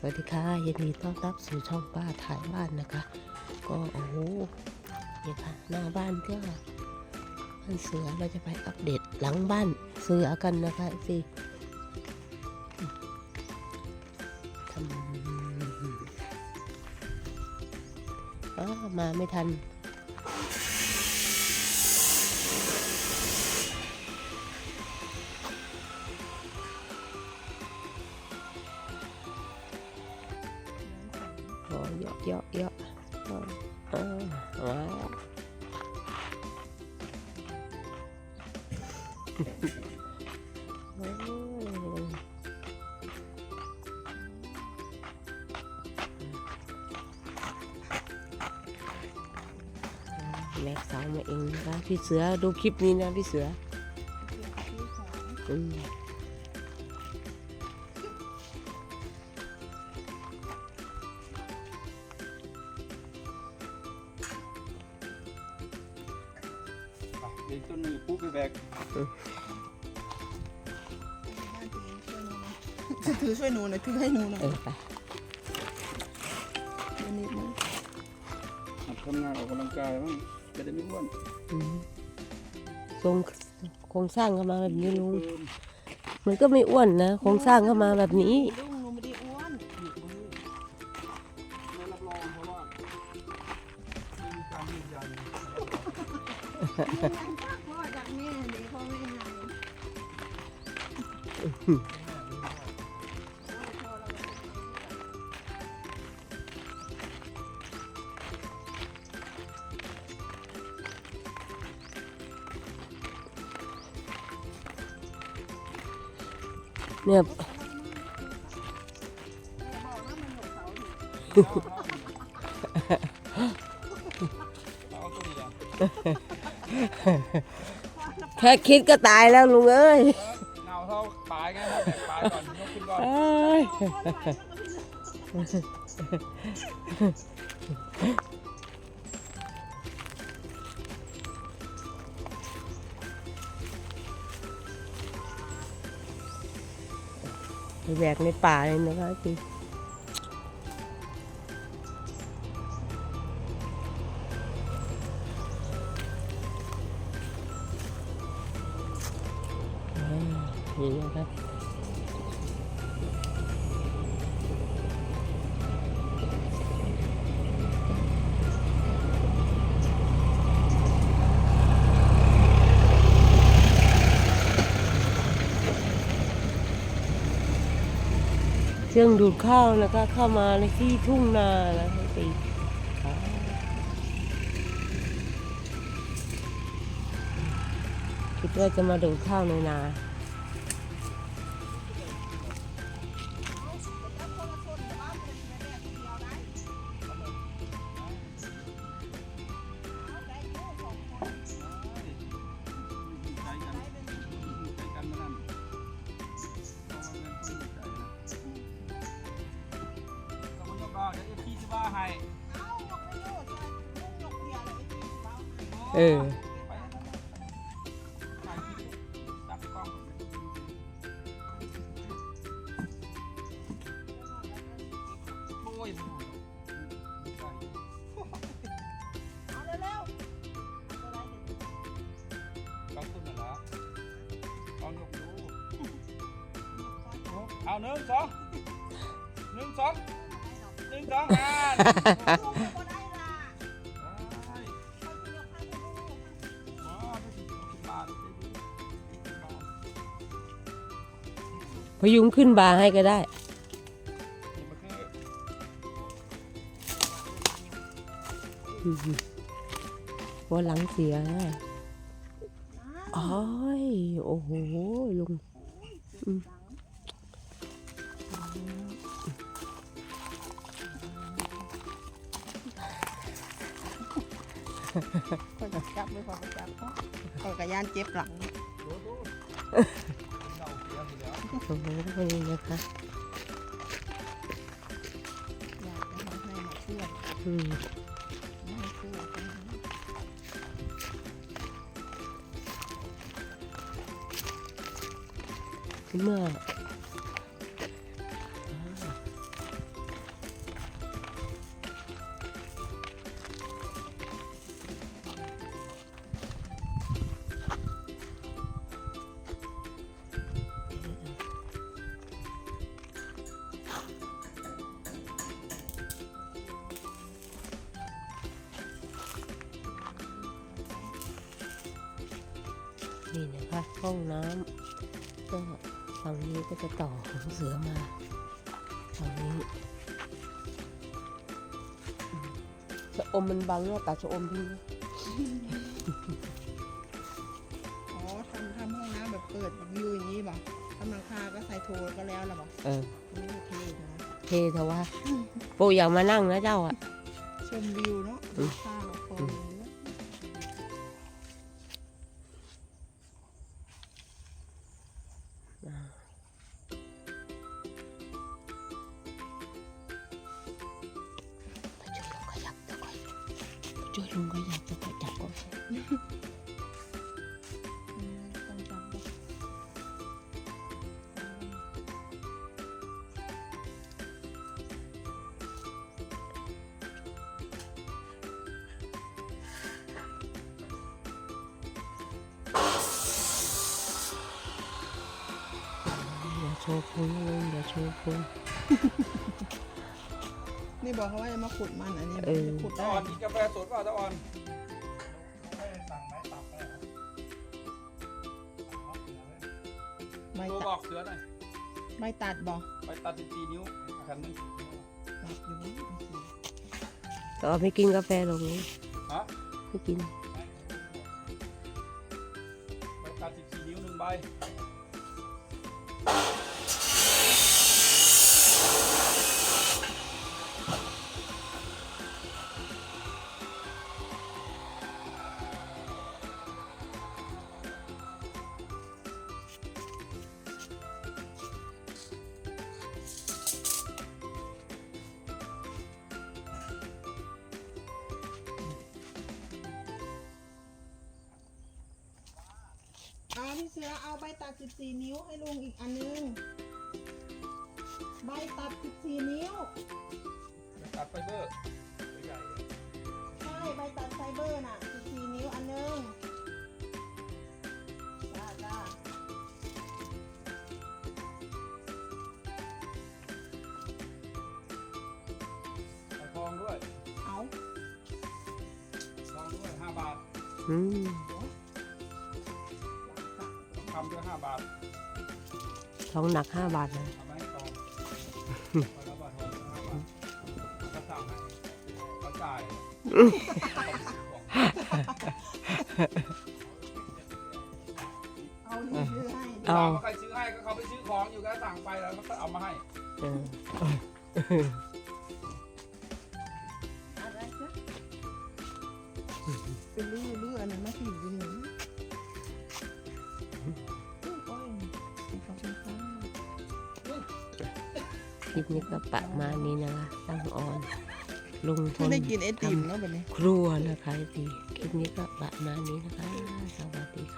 สวัสดีค่ะยินดีต้อนรับสู่ช่องป้าถ่ายบ้านนะคะ ก็โอ้โหเนี่ยค่ะหน้าบ้านก็บ้านเสือเราจะไปอัปเดตหลังบ้านเสือกันนะคะสิทำอ้ามาไม่ทัน แม็กสาวมาเองนะคะพี่เสือดูคลิปนี้นะพี่เสืออืม เด็กต้นมือปุ๊บไปแบกถือช่วยหนูหน่อยถือให้หนูหน่อยเออไปเดี๋ยวนิดนึงหัดทำงานออกกำลังกายบ้างจะได้ไม่อ้วนอืมทรงโครงสร้างก็มาแบบนี้ลุงเพิ่มมันก็ไม่อ้วนนะโครงสร้างก็มาแบบนี้ลุงหนูไม่ได้ เนี่ยแค่คิดก็ตายแล้วลุงเอ้ย เอ้ยไปแบกในป่าเลยนะคะจริงนี่นะครับ เครื่องดูดข้าวนะคะเข้ามาในที่ทุ่งนาแล้วให้ไปคิดว่าจะมาดูดข้าวในนา เออไปถ่ายคลิปจับกล้องโอ้ยเอาเร็วลองขึ้นมาแล้วลองยกดู เอาหนึ่งสองหนึ่งสองหนึ่งสองอ่า ๆ พยุงขึ้นบาร์ให้ก็ได้นี่มันคืออืมว่าหลังเสียนะอ้อยโอ้โหลุงคอยจับไม่พอจับคอยกระยานเจ็บหลัง สียอยู่แล้วโอ้โหนี่นะคะอยากจะให้มาช่วยอืมไม่ให้ช่วยเมื่อ นี่นะคะห้องน้ำก็ฝั่งนี้ก็จะต่อของเสือมาฝั่งนี้อืมชะอมมันบังเนี่ยตัดชะอมทิ้งนะอ๋อทำทำห้องน้ำแบบเปิดแบบวิวอย่างนี้บ่ทำหลังคาก็ใส่โทรก็แล้วล่ะบ่เออโอเคนะเทเถอะว่าปูอยากมานั่งนะเจ้าอะชมวิวเนาะอืมข้าวคองอย่างนี้ ไปช่วยลุงขยับตะก่อนจับก่อ นอืมต้องจำบ่อย่าโชว์พุงลุงอย่าโชว์พุงนี่บอกเขาว่าจะมาขุดมันอันนี้เออจะขุดตะได้ออนกินกาแฟสดเปล่าตะออนไม่ได้สั่งไม้ตับไปเหรอใบตัวบตัอดกเสือหน่อยใบตัดบ่ไปตัด14นิ้วแผ่นหนึงตัดอยู่นี่ต่อไม่กินกาแฟหรอกลุงฮะไม่กิน ไปตัด14นิ้วหนึ่งใบ สือเอาใบตัด 14 นิ้วให้ลุงอีกอันนึง ใบตัด 14 นิ้วไปตัดไฟเบอร์ตัวใหญ่เลยใช่ใบตัดไฟเบอร์น่ะ 14 นิ้วอันนึงจ้าจ้าเอาทองด้วยเอาทองด้วยห้าบาท อืมทำด้วยห้าบาททองหนักห้าบาทนะเอามาให้ทองคนละบาททองห้าบาทเขาสั่งให้เขาจ่ายเขาซื้อของเอาดีซื้อให้ถามว่าใครซื้อให้ก็เขาไปซื้อของอยู่ก็สั่งไปแล้วมันก็เอามาให้ เออ คลิปนี้ก็ประมาณนี้นะคะตั้งออนลุงพไม่ลได้กินไอติมเนาะแบบนี้ ครัวนะคะพี่คลิปนี้ก็ประมาณนี้นะคะ สวัสดีค่ะ